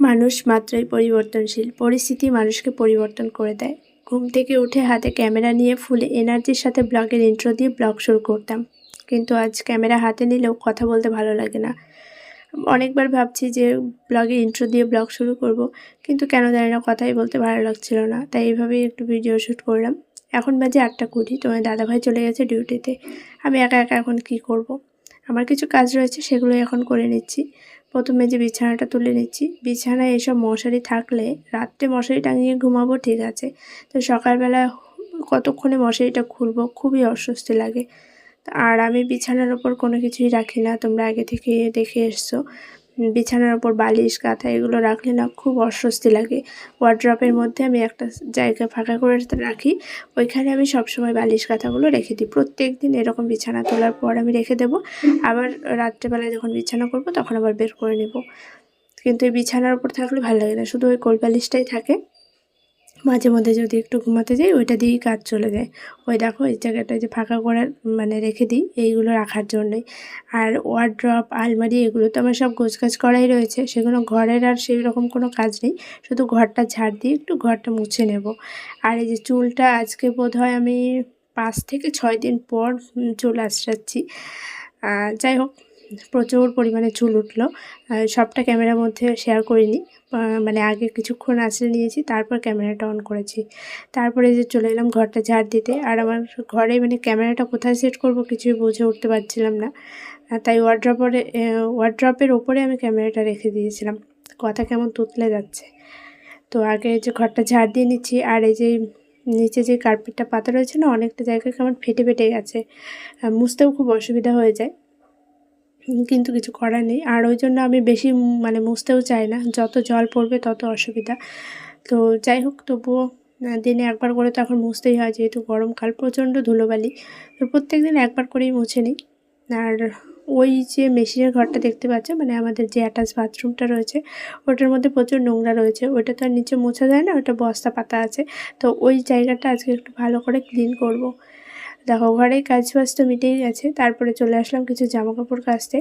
মানুষ মাত্রই পরিবর্তনশীল। পরিস্থিতি মানুষকে পরিবর্তন করে দেয়। ঘুম থেকে উঠে হাতে ক্যামেরা নিয়ে ফুলে এনার্জির সাথে ব্লগের ইন্ট্রো দিয়ে ব্লগ শুরু করতাম। কিন্তু আজ ক্যামেরা হাতে নিলেও কথা বলতে ভালো লাগে না। অনেকবার ভাবছি যে ব্লগের ইন্ট্রো দিয়ে ব্লগ শুরু করব, কিন্তু কেন জানি না কথাই বলতে ভালো লাগছিল না। তাই এইভাবেই একটু ভিডিও শ্যুট করলাম। এখন বাজে আটটা কুড়ি তোমার দাদাভাই চলে গেছে ডিউটিতে আমি একা একা এখন কি করব। আমার কিছু কাজ রয়েছে সেগুলো এখন করে নিচ্ছি। প্রথমে যে বিছানাটা তুলে নিচ্ছি, বিছানায় এসব মশারি থাকলে রাত্রে মশারি টাঙিয়ে ঘুমাবো ঠিক আছে। তো সকালবেলা কতক্ষণে মশারিটা খুলবো? খুবই অস্বস্তি লাগে। আর আমি বিছানার ওপর কোনো কিছুই রাখি না, তোমরা আগে থেকে দেখে এসছো। বিছানার ওপর বালিশ কাঁথা এগুলো রাখলে না খুব অস্বস্তি লাগে। ওয়ার্ড্রপের মধ্যে আমি একটা জায়গা ফাঁকা করে রাখি। ওইখানে আমি সবসময় বালিশ কাঁথাগুলো রেখে দিই। প্রত্যেক দিন এরকম বিছানা তোলার পর আমি রেখে দেব। আবার রাত্রেবেলায় যখন বিছানা করব তখন আবার বের করে নেব। কিন্তু এই বিছানার ওপর থাকলে ভালো লাগে না। শুধু ওই কোল বালিশটাই থাকে। মাঝে মধ্যে যদি একটু ঘুমাতে যাই, ওইটা দিয়েই কাজ চলে যায়। ওই দেখো, এই জায়গাটা যে ফাঁকা করে মানে রেখে দিই, এইগুলো রাখার জন্যই। আর ওয়ার্ড্রপ আলমারি, এগুলো তো আমার সব গোছগাছ করাই রয়েছে। সেগুলো ঘরের আর সেই রকম কোনো কাজ নেই। শুধু ঘরটা ঝাড় দিয়ে একটু ঘরটা মুছে নেব। আর এই যে চুলটা আজকে বোধ হয় আমি পাঁচ থেকে ছয় দিন পর চুল আসাচ্ছি যাই হোক প্রচুর পরিমাণে চুল উঠল। সবটা ক্যামেরার মধ্যে শেয়ার করিনি। মানে আগে কিছুক্ষণ আঁচড়ে নিয়েছি, তারপর ক্যামেরাটা অন করেছি। তারপরে যে চলে এলাম ঘরটা ঝাড় দিতে। আর আমার ঘরে মানে ক্যামেরাটা কোথায় সেট করব কিছুই বুঝে উঠতে পারছিলাম না। তাই ওয়ার্ড্রপের ওয়ার্ড্রপের ওপরে আমি ক্যামেরাটা রেখে দিয়েছিলাম। কথা কেমন তুতলে যাচ্ছে। তো আগে যে ঘরটা ঝাড় দিয়ে নিচ্ছি, আর এই যে নিচে যে কার্পেটটা পাতা রয়েছে না, অনেকটা জায়গায় কেমন ফেটে ফেটে গেছে। মুছতেও খুব অসুবিধা হয়ে যায়। কিন্তু কিছু করার নেই। আর ওই জন্য আমি বেশি মানে মুছতেও চাই না। যত জল পড়বে তত অসুবিধা। তো যাই হোক, তবুও দিনে একবার করে তো এখন মুছতেই হয়, যেহেতু গরমকাল প্রচণ্ড ধুলোবালি। তো প্রত্যেক দিন একবার করেই মুছে নিই। আর ওই যে মেশিনের ঘরটা দেখতে পাচ্ছে? মানে আমাদের যে অ্যাটাচ বাথরুমটা রয়েছে, ওটার মধ্যে প্রচুর নোংরা রয়েছে। ওটা তো আর নিচে মোছা যায় না, ওটা বস্তা পাতা আছে। তো ওই জায়গাটা আজকে একটু ভালো করে ক্লিন করব। দেখো, ঘরে কাজ বাজ তো মিটেই গেছে। তারপরে চলে আসলাম কিছু জামা কাপড় কাচতে।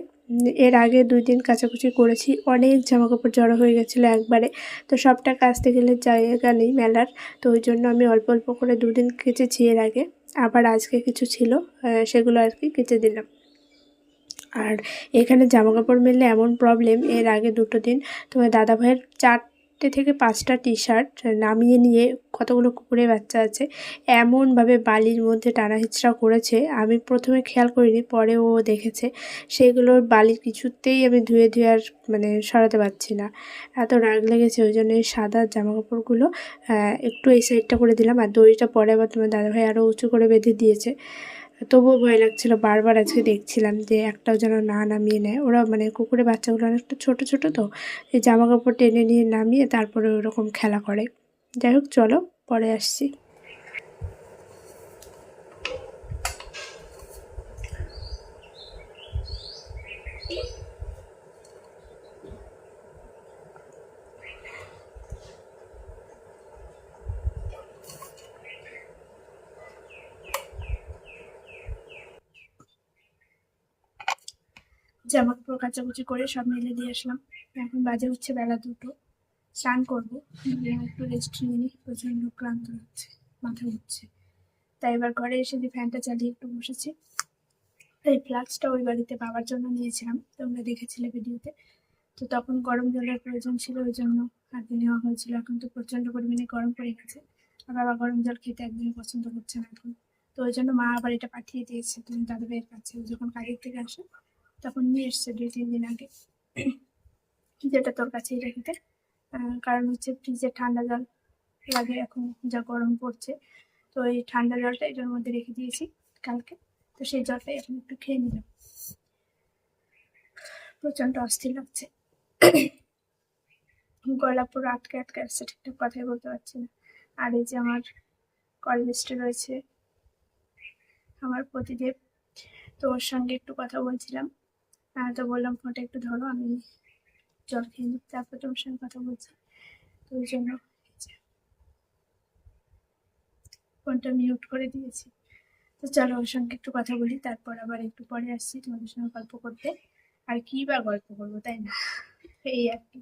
এর আগে দুই দিন কাচাকুচি করেছি, অনেক জামা কাপড় জড়ো হয়ে গেছিল একবারে। তো সবটা কাচতে গেলে জায়গা নেই মেলার, তো ওই জন্য আমি অল্প অল্প করে দুদিন কেচেছি এর আগে। আবার আজকে কিছু ছিল সেগুলো আর কি কেচে দিলাম। আর এখানে জামা কাপড় মেললে এমন প্রবলেম এর আগে দুটো দিন তোমার দাদা ভাইয়ের চার চারটে থেকে পাঁচটা টি শার্ট নামিয়ে নিয়ে কতগুলো কুকুরে বাচ্চা আছে, এমনভাবে বালির মধ্যে টানা হিচড়া করেছে, আমি প্রথমে খেয়াল করিনি পরে ও দেখেছে। সেগুলোর বালির কিছুতেই আমি ধুয়ে ধুয়ে আর মানে সরাতে পারছি না। এত রাগ লেগেছে, ওই জন্য সাদা জামা কাপড়গুলো একটু এই সাইডটা করে দিলাম, আর দড়িটা পরে আবার তোমার দাদাভাই আরও উঁচু করে বেঁধে দিয়েছে। তবুও ভয় লাগছিল, বারবার আজকে দেখছিলাম যে একটাও যেন না নামিয়ে নেয়। ওরা মানে কুকুরের বাচ্চাগুলো অনেকটা ছোট ছোট তো, এই জামা কাপড় টেনে নিয়ে নামিয়ে তারপরে ওরকম খেলা করে। যাই হোক, চলো, পরে আসছি। জামা কাপড় কাচাকুচি করে সব মেলে দিয়ে আসলাম। এখন বাজে হচ্ছে বেলা দুটো। স্নান করব। একটু রেস্ট নিয়ে নিই। প্রচণ্ড ক্লান্ত হচ্ছে মাথা উঠছে তাই এবার ঘরে এসে যে ফ্যানটা চালিয়ে একটু বসেছি। এই ফ্লাক্সটা ওই বাড়িতে পাওয়ার জন্য নিয়েছিলাম। তোমরা দেখেছিলে ভিডিওতে। তো তখন গরম জলের প্রয়োজন ছিল, ওই জন্য আগে নেওয়া হয়েছিল। এখন তো প্রচণ্ড পরিমাণে গরম পড়ে গেছে। আর বাবা গরম জল খেতে একদমই পছন্দ করছে না এখন। তো ওই জন্য মা আবার এটা পাঠিয়ে দিয়েছে। তুমি দাদা ভাইয়ের কাছে যখন কাজের থেকে আসে তখন নিয়ে এসছে দুই, তিন দিন আগে। যেটা তোর কাছেই রেখেতে কারণ হচ্ছে ফ্রিজে ঠান্ডা জল লাগে, এখন যা গরম পড়ছে। তো এই ঠান্ডা জলটা এটার মধ্যে রেখে দিয়েছি কালকে। তো সেই জলটা এখন একটু খেয়ে নিলাম। প্রচণ্ড অস্থির লাগছে। গলা পুরো আটকে আটকে আসছে, ঠিকঠাক কথাই বলতে পারছি না। আর এই যে আমার কল লিস্টে রয়েছে আমার প্রতিদেব, তো ওর সঙ্গে একটু কথা বলছিলাম। তো বললাম ফোনটা একটু ধরো, আমি জল খেয়ে নিই, তারপর তোমার সঙ্গে কথা বলছি। তো ওই জন্য ফোনটা মিউট করে দিয়েছি। তো চলো ওর সঙ্গে একটু কথা বলি, তারপর আবার একটু পরে আসছি তোমাদের সঙ্গে গল্প করতে। আর কি বা গল্প করব, তাই না? এই আর কি।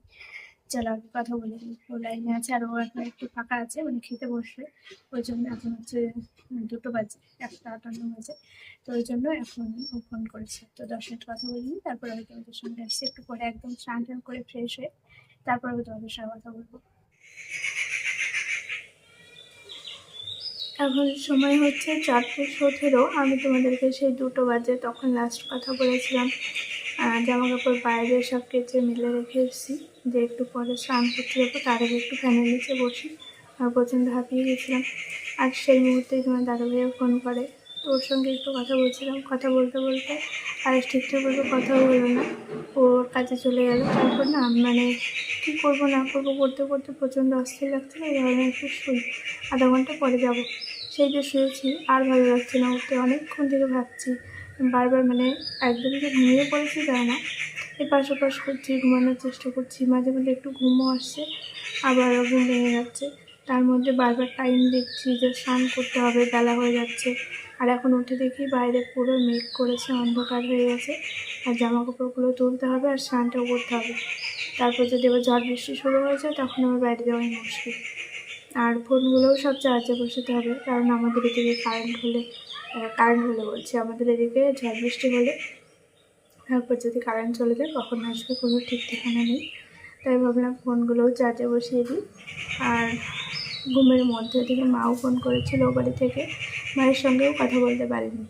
চলো আগে কথা বলে। নিই ও লাইনে আছে আর ও এখন একটু ফাঁকা আছে মানে খেতে বসবে। ওই জন্য এখন হচ্ছে দুটো বাজে, একটা আটান্ন বাজে। তো ওই জন্য এখন ও ফোন করেছে। তো দশ মিনিট কথা বলে, তারপর আমি তোমাদের সঙ্গে আসছি। একটু পরে একদম স্নান টান করে ফ্রেশ হয়ে, তারপর আমি তোমাদের সঙ্গে কথা বলব। এখন সময় হচ্ছে চারটে সতেরো। আমি তোমাদেরকে সেই দুটো বাজে তখন লাস্ট কথা বলেছিলাম। জামা কাপড় বাইরে সব কেচে মিলে রেখে এসেছি। যে একটু পরে স্নান করতে যাব, তার আগে একটু ফ্যানের নিচে বসি। আর প্রচণ্ড হাঁপিয়ে গেছিলাম। আর সেই মুহূর্তেই তোমার দাদা ভাইও ফোন করে। তো ওর সঙ্গে একটু কথা বলছিলাম। কথা বলতে বলতে আর ঠিকঠাক বলতে কথা হলো না। ওর কাছে চলে গেল। তারপর না মানে কী করব, না করব করতে করতে প্রচণ্ড অস্থির লাগছিল। ধরনের একটু শুই। আধা ঘণ্টা পরে যাব। সেই যে শুয়েছি, আর ভালো লাগছে না উঠতে। অনেকক্ষণ থেকে ভাবছি। বারবার মানে একদম যে ঘুমিয়ে পড়েছি তাই না। এপাশ ওপাশ করছি, ঘুমানোর চেষ্টা করছি। মাঝে মাঝে একটু ঘুমও আসছে আবার ঘুম ভেঙে যাচ্ছে। তার মধ্যে বারবার টাইম দেখছি যে স্নান করতে হবে, বেলা হয়ে যাচ্ছে। আর এখন উঠে দেখি বাইরে পুরো মেঘ করেছে, অন্ধকার হয়ে গেছে। আর জামা কাপড়গুলো তুলতে হবে আর স্নানটাও করতে হবে। তারপর যদি আবার ঝড় বৃষ্টি শুরু হয়ে যায়, তখন আমার বাইরে যাওয়াই মুশকিল। আর ফোনগুলোও সব চার্জে বসাতে হবে, কারণ আমাদের এদিকে কারেন্ট হলে কারেন্ট হলে বলছি, আমাদের এদিকে ঝড় বৃষ্টি হলে তারপর যদি কারেন্ট চলে যায় কখন আসবে কোনো ঠিক ঠিকানা নেই। তাই ভাবলাম ফোনগুলোও চার্জে বসিয়ে দিই। আর ঘুমের মধ্যে থেকে মাও ফোন করেছিল বাড়ি থেকে। মায়ের সঙ্গেও কথা বলতে পারিনি।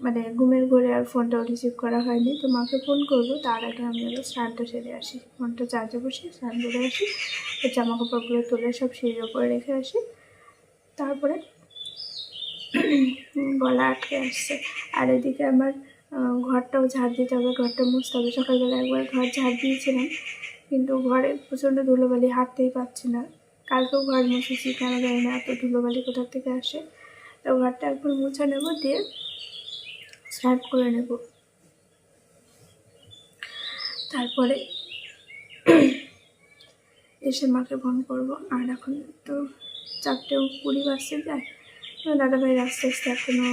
মানে ঘুমের ঘরে আর ফোনটাও রিসিভ করা হয়নি। তো মাকে ফোন করব, তার আগে আমি আগে স্নানটা সেরে আসি। ফোনটা চার্জে বসিয়ে স্নান করে আসি। জামা কাপড়গুলো তুলে সব সিঁড়ির ওপরে রেখে আসি। তারপরে গলা আটকে আসছে। আর এদিকে আমার ঘরটাও ঝাড় দিতে হবে, ঘরটা মুছতে হবে। সকালবেলা একবার ঘর ঝাড় দিয়েছিলাম, কিন্তু ঘরে প্রচণ্ড ধুলোবালি, হাঁটতেই পারছি না। কালকেও ঘর মুছেছি, কেন জানি না, এত ধুলোবালি কোথার থেকে আসে। তো ঘরটা একবার মুছে নেব, দিয়ে স্নান করে নেব। তারপরে এসে মাকে ফোন করব। আর এখন তো চারটে কুড়ি বাজতে যায়। দাদাভাই আস্তে আস্তে এখনও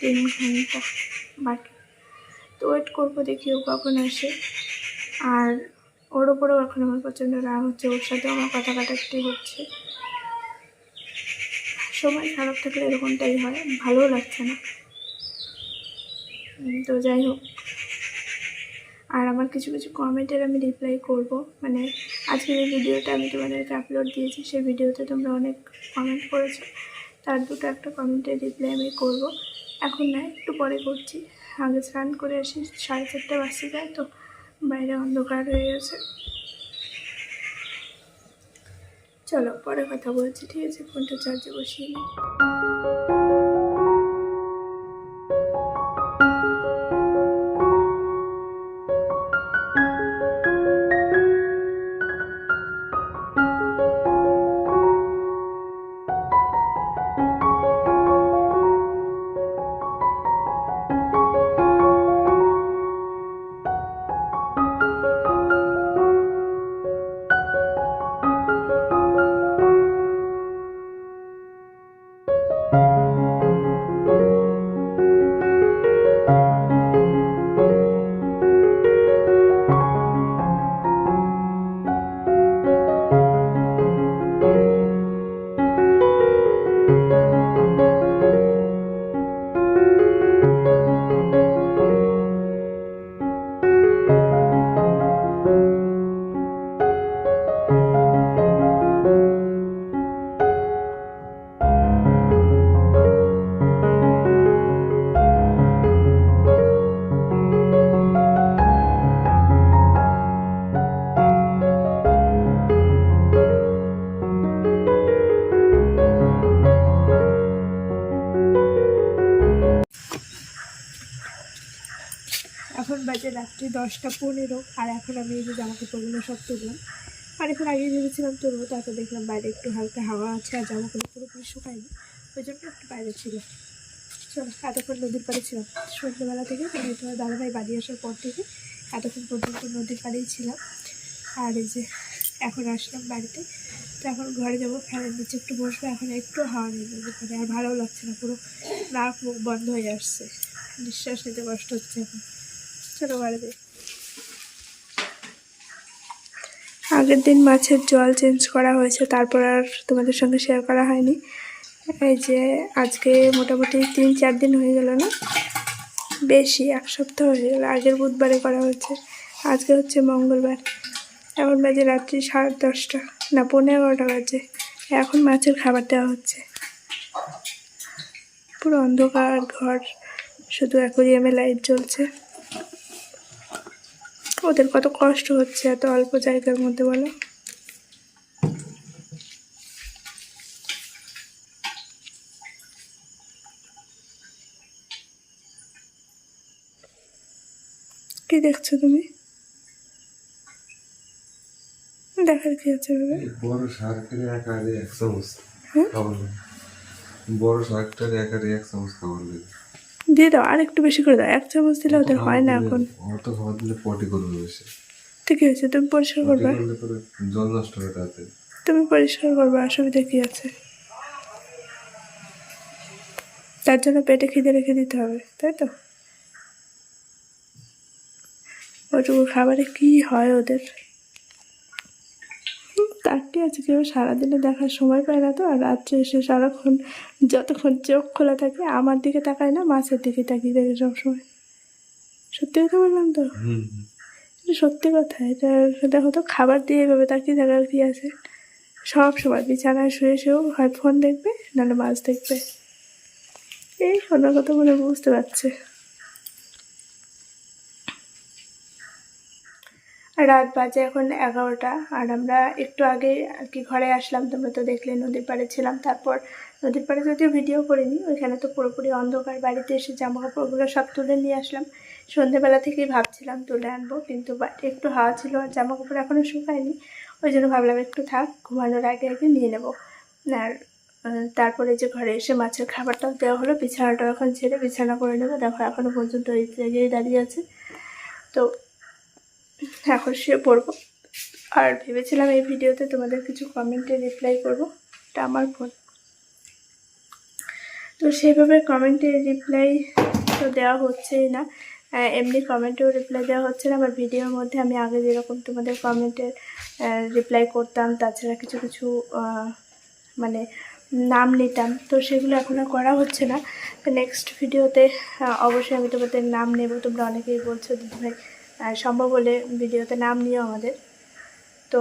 তিন ঘণ্টা বাকি তো ওয়েট করব, দেখি ও কখন আসে। আর ওর ওপরেও এখন আমার প্রচণ্ড রাগ হচ্ছে, ওর সাথে আমার কথা কাটাকাটি হচ্ছে। সময় খারাপ থাকলে এরকমটাই হয়, ভালোও লাগছে না। তো যাই হোক। আর আমার কিছু কিছু কমেন্টের আমি রিপ্লাই করব। মানে আজকের এই ভিডিওটা আমি তোমাদেরকে আপলোড দিয়েছি, সেই ভিডিওতে তোমরা অনেক কমেন্ট করেছ। তার দুটো একটা কমেন্টের রিপ্লাই আমি করব। এখন না, একটু পরে করছি। আগে স্নান করে আসি, সাড়ে চারটে বাসে যায় তো, বাইরে অন্ধকার হয়ে গেছে। চলো, পরে কথা বলছি, ঠিক আছে, ফোনটা চার্জে বসিয়ে নিই রাত্রি দশটা পনেরো, আর এখন আমি এই যে জামা কাপড়গুলো সব তুললাম। আর এখন আগে ভেবেছিলাম তুলবো, তারপর দেখলাম বাইরে একটু হালকা হাওয়া আছে আর জামা কাপড় পুরোপুরি শুকায়নি, ওই জন্য একটু বাইরে ছিল। চলো, এতক্ষণ নদীর পাড়ে ছিলাম। সন্ধ্যেবেলা থেকে মানে তোমার দাদাভাই বাড়ি আসার পর থেকে এতক্ষণ পর্যন্ত নদীর পাড়েই ছিলাম। আর এই যে এখন আসলাম বাড়িতে। তো এখন ঘরে যাব, ফ্যানের নিচে একটু বসবো, এখন একটু হাওয়া নেই পাড়ে, আর ভালো লাগছে না, পুরো নাক মুখ বন্ধ হয়ে আসছে। নিঃশ্বাস নিতে কষ্ট হচ্ছে এখন। আগের দিন মাছের জল চেঞ্জ করা হয়েছে, তারপর আর তোমাদের সঙ্গে শেয়ার করা হয়নি। এই যে আজকে মোটামুটি তিন চার দিন হয়ে গেল না? বেশি, এক সপ্তাহ হয়ে গেল। আগের বুধবারে করা হয়েছে। আজকে হচ্ছে মঙ্গলবার। এখন বাজে রাত্রি সাড়ে দশটা, না পনেরো এগারোটা বাজে। এখন মাছের খাবার দেওয়া হচ্ছে। পুরো অন্ধকার ঘর, শুধু অ্যাকোরিয়ামে লাইট জ্বলছে। ওদের কত কষ্ট হচ্ছে এত অল্প জায়গার মধ্যে বলো। কি দেখছ তুমি? দেখার কি আছে বড় শার্কের একারে এক চামচ হ্যাঁ? বড় শার্কটার একারে এক চামচ খাবার লাগে। দিয়ে দাও আর একটু বেশি করে দাও। এক চামচ দিলে ওদের হয় না এখন। অত খাবার দিলে পটি করবে বেশি ঠিকই হয়েছে তুমি পরিষ্কার করবে? জল নষ্ট হবে তাতে তুমি পরিষ্কার করবে অসুবিধা কি আছে? তার জন্য পেটে খিদে রেখে দিতে হবে তাই তো? ওটুকু খাবারে কি হয় ওদের? হুম, তার কি আছে কেউ সারাদিনে দেখার সময় পায় না তো আর রাত্রে এসে সারাক্ষণ যতক্ষণ চোখ খোলা থাকে আমার দিকে তাকায় না মাছের দিকে তাকিয়ে থাকে সবসময়। সত্যি কথা বললাম তো? সত্যি কথা এটা দেখো তো খাবার দিয়ে এভাবে তাকিয়ে থাকার কি আছে? সব সময় বিছানায় শুয়ে শুয়েও হয় ফোন দেখবে নাহলে মাছ দেখবে। এই ওনার কথা মনে বুঝতে পারছে। রাত বাজে এখন এগারোটা, আর আমরা একটু আগে আর কি ঘরে আসলাম, তোমরা তো দেখলে নদীর পাড়ে ছিলাম। তারপর নদীর পাড়ে যদিও ভিডিও করিনি, ওইখানে তো পুরোপুরি অন্ধকার, বাড়িতে এসে জামা কাপড়গুলো সব তুলে নিয়ে আসলাম। সন্ধেবেলা থেকেই ভাবছিলাম তুলে আনব, কিন্তু একটু হাওয়া ছিল, আর জামা কাপড় এখনও শুকায়নি। ওই জন্য ভাবলাম একটু থাক, ঘুমানোর আগে আগে নিয়ে নেব। আর তারপরে যে ঘরে এসে মাছের খাবারটাও দেওয়া হলো, বিছানাটাও এখন ছেড়ে বিছানা করে নেব। দেখো এখনও পর্যন্ত ওই জায়গায় দাঁড়িয়ে আছে। তো এখন শুয়ে পড়ব। আর ভেবেছিলাম এই ভিডিওতে তোমাদের কিছু কমেন্টে রিপ্লাই করব এটা আমার ফোন তো সেইভাবে কমেন্টে রিপ্লাই তো দেওয়া হচ্ছেই না। এমনি কমেন্টেও রিপ্লাই দেওয়া হচ্ছে না আবার ভিডিওর মধ্যে আমি আগে যেরকম তোমাদের কমেন্টের রিপ্লাই করতাম তাছাড়া কিছু কিছু মানে নাম নিতাম। তো সেগুলো এখন আর করা হচ্ছে না। নেক্সট ভিডিওতে অবশ্যই আমি তোমাদের নাম নেব। তোমরা অনেকেই বলছো দিদি ভাই আহ, সম্ভব হলে ভিডিওতে নাম নিও আমাদের। তো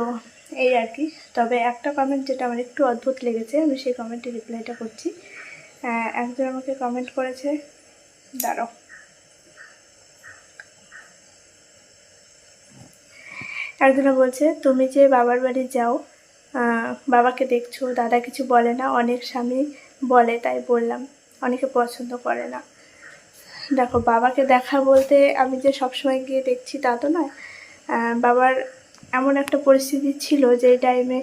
এই আর কি। তবে একটা কমেন্ট যেটা আমার একটু অদ্ভুত লেগেছে, আমি সেই কমেন্টে রিপ্লাইটা করছি। একজন আমাকে কমেন্ট করেছে, দাঁড়াও। একজনে বলছে, তুমি যে বাবার বাড়ি যাও বাবাকে দেখছ, দাদা কিছু বলে না, অনেক স্বামী বলে তাই বললাম, অনেকে পছন্দ করে না। দেখো, বাবাকে দেখা বলতে আমি যে সবসময় গিয়ে দেখছি তা তো নয়। বাবার এমন একটা পরিস্থিতি ছিল যে টাইমে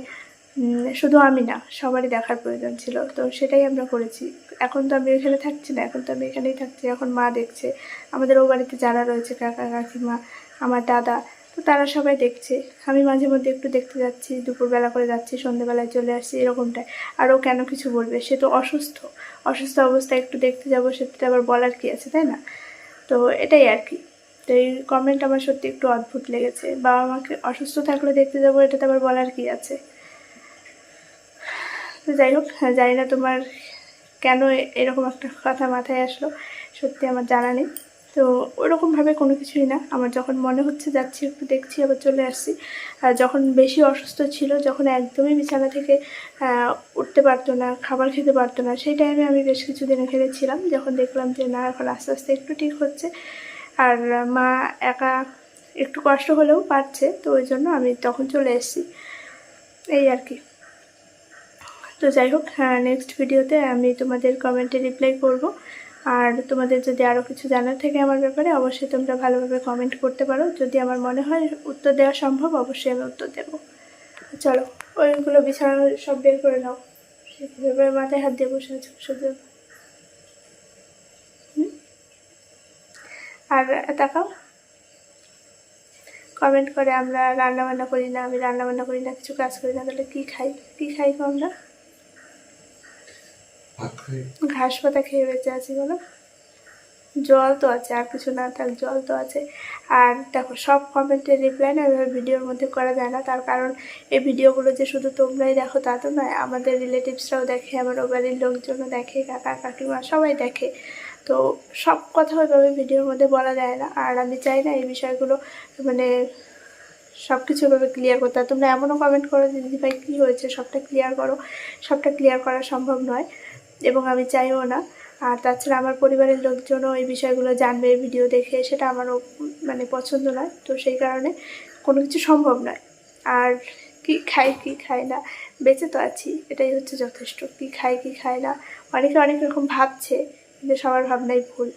শুধু আমি না, সবারই দেখার প্রয়োজন ছিল। তো সেটাই আমরা করেছি। এখন তো আমি এখানে থাকছি না, এখন তো আমি এখানেই থাকছি। এখন মা দেখছে। আমাদের ও বাড়িতে যারা রয়েছে কাকা, কাকিমা, আমার দাদা তো তারা সবাই দেখছে। আমি মাঝে মধ্যে একটু দেখতে যাচ্ছি দুপুরবেলা করে যাচ্ছি সন্ধ্যেবেলায় চলে আসছি এরকমটাই। আর ও কেন কিছু বলবে? সে তো অসুস্থ। অসুস্থ অবস্থায় একটু দেখতে যাব সেটা আবার বলার কি আছে তাই না? তো এটাই আর কি। তো এই কমেন্ট আমার সত্যি একটু অদ্ভুত লেগেছে। বাবা মাকে অসুস্থ থাকলে দেখতে যাব এটাতে আবার বলার কি আছে? তো যাই হোক হ্যাঁ, জানি না তোমার কেন এরকম একটা কথা মাথায় আসলো। সত্যি আমার জানা নেই। তো ওরকমভাবে কোনো কিছুই না। আমার যখন মনে হচ্ছে যাচ্ছি, একটু দেখছি, আবার চলে আসছি। আর যখন বেশি অসুস্থ ছিল, যখন একদমই বিছানা থেকে উঠতে পারতো না, খাবার খেতে পারতো না, সেই টাইমে আমি বেশ কিছুদিন এখানে ছিলাম যখন দেখলাম যে, না, এখন আস্তে আস্তে একটু ঠিক হচ্ছে। আর মা একা একটু কষ্ট হলেও পারছে, তো ওই জন্য আমি তখন চলে এসেছি। এই আর কি। তো যাই হোক হ্যাঁ নেক্সট ভিডিওতে আমি তোমাদের কমেন্টে রিপ্লাই করব। আর তোমাদের যদি আরও কিছু জানার থাকে আমার ব্যাপারে, অবশ্যই তোমরা ভালোভাবে কমেন্ট করতে পারো। যদি আমার মনে হয় উত্তর দেওয়া সম্ভব, অবশ্যই আমি উত্তর দেবো। চলো, ওইগুলো বিছানা সব বের করে নাও। সেভাবে মাথায় হাত দিয়ে বসে আছো, শুধু? আর তাকাও। কমেন্ট করে আমরা রান্না বান্না করি না, আমি রান্না বান্না করি না, কিছু কাজ করি না, তাহলে কী খাই? কী খাই আমরা? ঘাস পাতা খেয়ে বেঁচে আছি বলো? জল তো আছে, আর কিছু না, থাক, জল তো আছে। আর দেখো, সব কমেন্টের রিপ্লাই না এভাবে ভিডিওর মধ্যে করা যায় না। তার কারণ, এই ভিডিওগুলো যে শুধু তোমরাই দেখো, তা তো নয়, আমাদের রিলেটিভসরাও দেখে, আমার বাড়ির লোকজনও দেখে, কাকা, কাকিমা সবাই দেখে। তো সব কথা ওইভাবে ভিডিওর মধ্যে বলা যায় না। আর আমি চাই না এই বিষয়গুলো মানে সব কিছু এভাবে ক্লিয়ার করতে তোমরা এমনও কমেন্ট করো যে দিদি ভাই কী হয়েছে? সবটা ক্লিয়ার করো। সবটা ক্লিয়ার করা সম্ভব নয়। এবং আমি চাইও না। আর তাছাড়া আমার পরিবারের লোকজনও এই বিষয়গুলো জানবে ভিডিও দেখে, সেটা আমারও মানে পছন্দ নয়। তো সেই কারণে কোনো কিছু সম্ভব নয়। আর কি খাই কি খাই না, বেঁচে তো আছি, এটাই হচ্ছে যথেষ্ট। কি খাই কি খাই না, অনেকে অনেক রকম ভাবছে, কিন্তু সবার ভাবনাই ভুল।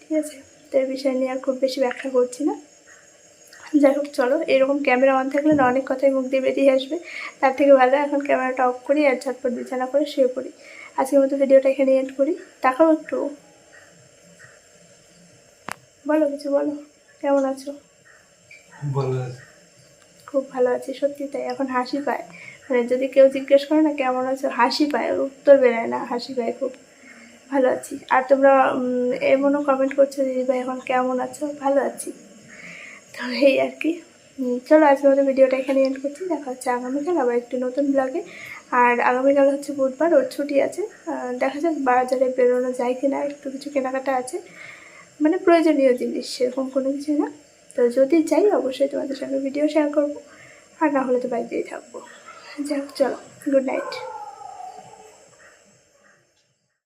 ঠিক আছে? তো এই বিষয় নিয়ে আর খুব বেশি ব্যাখ্যা করছি না। যাই হোক, চলো। এরকম ক্যামেরা অন থাকলে না অনেক কথাই মুখ দিয়ে বেরিয়ে আসবে। তার থেকে ভালো, এখন ক্যামেরাটা অফ করি আর ঝটপট বিছানা করে শুয়ে পড়ি। আজকের মতো ভিডিওটা এখানে এন্ড করি। তাকাও একটু। বলো কিছু বলো। কেমন আছো? খুব ভালো আছি সত্যি তাই। এখন হাসি পায়। মানে যদি কেউ জিজ্ঞেস করে না কেমন আছো হাসি পায় উত্তর বেরোয় না হাসি পায় খুব। ভালো আছি। আর তোমরা এমনও কমেন্ট করছ দিদি ভাই এখন কেমন আছো? ভালো আছি। তো এই আর কি। চলো আজকে আমাদের ভিডিওটা এখানে এন্ড করছি। দেখা হচ্ছে আগামীকাল আবার একটি নতুন ব্লগে আর আগামীকাল হচ্ছে বুধবার, ওর ছুটি আছে। দেখা যাক বাজারে বেরোনো যায় কিনা, একটু কিছু কেনাকাটা আছে। মানে প্রয়োজনীয় জিনিস, সেরকম কোনো কিছু না। তো যদি যাই, অবশ্যই তোমাদের সঙ্গে ভিডিও শেয়ার করব। আর না হলে তো বাড়িতেই থাকব। যাক, চলো গুড নাইট